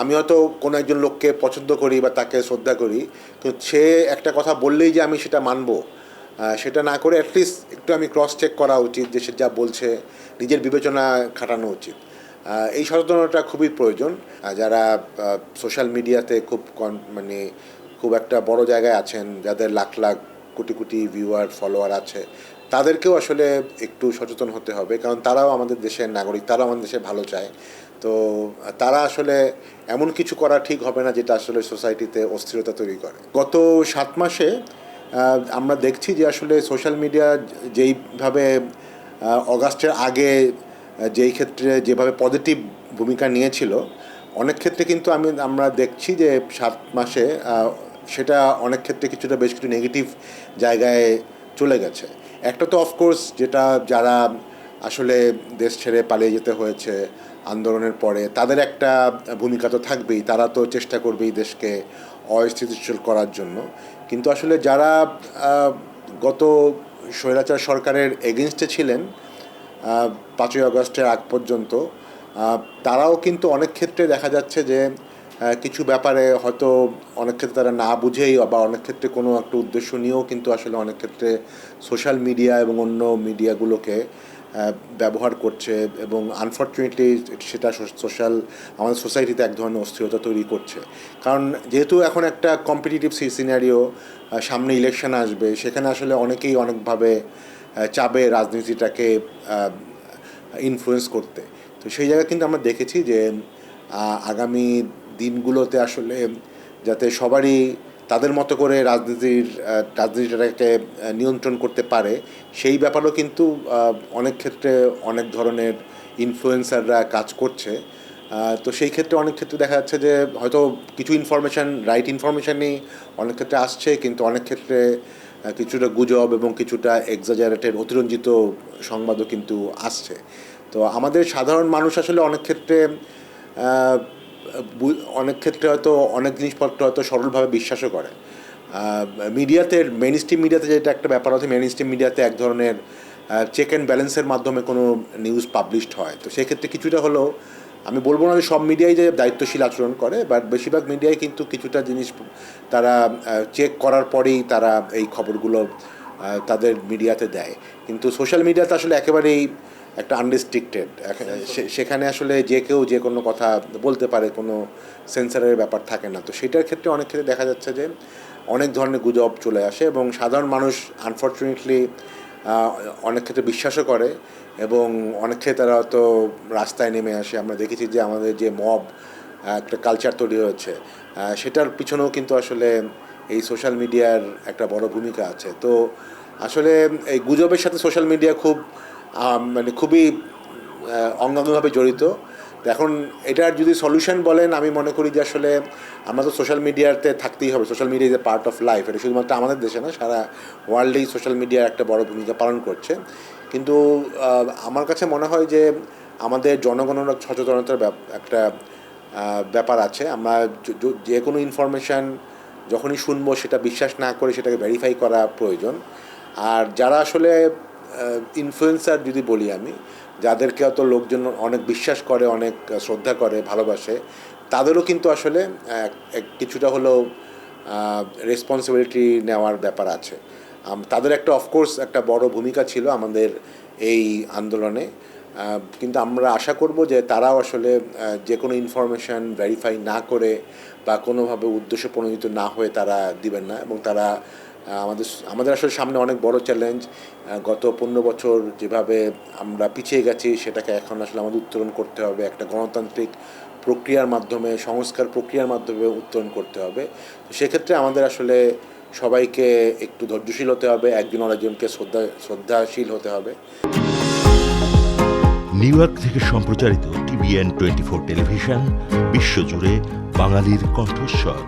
আমি হয়তো কোনো একজন লোককে পছন্দ করি বা তাকে শ্রদ্ধা করি কিন্তু সে একটা কথা বললেই যে আমি সেটা মানবো। সেটা না করে অ্যাটলিস্ট একটু আমি ক্রস চেক করা উচিত যে সে যা বলছে, নিজের বিবেচনা খাটানো উচিত। এই সচেতনতা খুবই প্রয়োজন। যারা সোশ্যাল মিডিয়াতে খুব মানে খুব একটা বড় জায়গায় আছেন, যাদের লাখ লাখ কোটি কোটি ভিউয়ার ফলোয়ার আছে তাদেরকেও আসলে একটু সচেতন হতে হবে, কারণ তারাও আমাদের দেশের নাগরিক, তারাও আমাদের দেশে ভালো চায়। তো তারা আসলে এমন কিছু করা ঠিক হবে না যেটা আসলে সোসাইটিতে অস্থিরতা তৈরি করে। গত সাত মাসে আমরা দেখছি যে আসলে সোশ্যাল মিডিয়া যেইভাবে অগাস্টের আগে যেই ক্ষেত্রে যেভাবে পজিটিভ ভূমিকা নিয়েছিল, অনেক ক্ষেত্রে কিন্তু আমি, আমরা দেখছি যে সাত মাসে সেটা অনেক ক্ষেত্রে কিছুটা বেশ কিছু নেগেটিভ জায়গায় চলে গেছে। একটা তো অফকোর্স যেটা যারা আসলে দেশ ছেড়ে পালিয়ে যেতে হয়েছে আন্দোলনের পরে, তাদের একটা ভূমিকা তো থাকবেই। তারা তো চেষ্টা করবেই দেশকে অস্থিতিশীল করার জন্য। কিন্তু আসলে যারা গত স্বৈরাচার সরকারের এগেনস্টে ছিলেন পাঁচই আগস্টের আগ পর্যন্ত তারাও কিন্তু অনেক ক্ষেত্রে দেখা যাচ্ছে যে কিছু ব্যাপারে হয়তো অনেক ক্ষেত্রে তারা না বুঝেই বা অনেক ক্ষেত্রে কোনো একটা উদ্দেশ্য নিয়েও কিন্তু আসলে অনেক ক্ষেত্রে সোশ্যাল মিডিয়া এবং অন্য মিডিয়াগুলোকে ব্যবহার করছে এবং আনফর্চুনেটলি সেটা সোশ্যাল আমাদের সোসাইটিতে এক ধরনের অস্থিরতা তৈরি করছে। কারণ যেহেতু এখন একটা কম্পিটিটিভ সিনারিও সামনে ইলেকশন আসবে, সেখানে আসলে অনেকেই অনেকভাবে চাবে রাজনীতিটাকে ইনফ্লুয়েন্স করতে। তো সেই জায়গায় কিন্তু আমরা দেখেছি যে আগামী দিনগুলোতে আসলে যাতে সবারই তাদের মতো করে রাজনীতির রাজনীতিটাকে নিয়ন্ত্রণ করতে পারে, সেই ব্যাপারেও কিন্তু অনেক ক্ষেত্রে অনেক ধরনের ইনফ্লুয়েন্সাররা কাজ করছে। তো সেই ক্ষেত্রে অনেক ক্ষেত্রে দেখা যাচ্ছে যে, হয়তো কিছু ইনফরমেশান রাইট ইনফরমেশানই অনেক ক্ষেত্রে আসছে, কিন্তু অনেক ক্ষেত্রে কিছুটা গুজব এবং কিছুটা এক্সাজারেটেড অতিরঞ্জিত সংবাদও কিন্তু আসছে। তো আমাদের সাধারণ মানুষ আসলে অনেক ক্ষেত্রে অনেক ক্ষেত্রে হয়তো অনেক জিনিসপত্র হয়তো সরলভাবে বিশ্বাসও করে। মিডিয়াতে মেন স্ট্রিম মিডিয়াতে যেটা একটা ব্যাপার আছে মেন স্ট্রিম মিডিয়াতে এক ধরনের চেক অ্যান্ড ব্যালেন্সের মাধ্যমে কোনো নিউজ পাবলিশড হয়। তো সেক্ষেত্রে কিছুটা হলেও, আমি বলব না যে সব মিডিয়াই যে দায়িত্বশীল আচরণ করে বাট বেশিরভাগ মিডিয়ায় কিন্তু কিছুটা জিনিস তারা চেক করার পরেই তারা এই খবরগুলো তাদের মিডিয়াতে দেয়। কিন্তু সোশ্যাল মিডিয়াতে আসলে একেবারেই একটা আনরেস্ট্রিক্টেড সেখানে আসলে যে কেউ যে কোনো কথা বলতে পারে, কোনো সেন্সারের ব্যাপার থাকে না। তো সেটার ক্ষেত্রে অনেক ক্ষেত্রে দেখা যাচ্ছে যে অনেক ধরনের গুজব চলে আসে এবং সাধারণ মানুষ আনফর্চুনেটলি অনেক ক্ষেত্রে বিশ্বাসও করে এবং অনেক ক্ষেত্রে তারা হয়তো রাস্তায় নেমে আসে। আমরা দেখেছি যে আমাদের যে মব একটা কালচার তৈরি হয়েছে সেটার পিছনেও কিন্তু আসলে এই সোশ্যাল মিডিয়ার একটা বড় ভূমিকা আছে। তো আসলে এই গুজবের সাথে সোশ্যাল মিডিয়া খুব মানে খুবই অঙ্গাঙ্গভাবে জড়িত। এখন এটার যদি সলিউশন বলেন, আমি মনে করি যে আসলে আমরা তো সোশ্যাল মিডিয়াতে থাকতেই হবে। Social media is a part of life এটা শুধুমাত্র আমাদের দেশে না, সারা ওয়ার্ল্ডেই সোশ্যাল মিডিয়ার একটা বড় ভূমিকা পালন করছে। কিন্তু আমার কাছে মনে হয় যে আমাদের জনগণের সচেতনতার একটা ব্যাপার আছে। আমরা যে কোনো ইনফরমেশান যখনই শুনব, সেটা বিশ্বাস না করে সেটাকে ভেরিফাই করা প্রয়োজন। আর যারা আসলে ইনফ্লুয়েন্সার যদি বলি আমি, যাদেরকে অত লোকজন অনেক বিশ্বাস করে, অনেক শ্রদ্ধা করে, ভালোবাসে, তাদেরও কিন্তু আসলে কিছুটা হলেও রেসপন্সিবিলিটি নেওয়ার ব্যাপার আছে। তাদের একটা অফকোর্স একটা বড় ভূমিকা ছিল আমাদের এই আন্দোলনে। কিন্তু আমরা আশা করব যে তারাও আসলে যে কোনো ইনফরমেশান ভেরিফাই না করে বা কোনোভাবে উদ্দেশ্য প্রণোদিত না হয়ে তারা দিবেন না এবং তারা আমাদের আমাদের আসলে সামনে অনেক বড় চ্যালেঞ্জ গত পনেরো বছর যেভাবে আমরা পিছিয়ে গেছি, সেটাকে এখন আসলে আমাদের উত্তরণ করতে হবে। একটা গণতান্ত্রিক প্রক্রিয়ার মাধ্যমে, সংস্কার প্রক্রিয়ার মাধ্যমে উত্তরণ করতে হবে। তো সেক্ষেত্রে আমাদের আসলে সবাইকে একটু ধৈর্যশীল হতে হবে, একজন আরেকজনকে শ্রদ্ধা, শ্রদ্ধাশীল হতে হবে। নিউ ইয়র্ক থেকে সম্প্রচারিত টিভিএন টোয়েন্টি ফোর টেলিভিশন, বিশ্বজুড়ে বাঙালির কণ্ঠস্বর।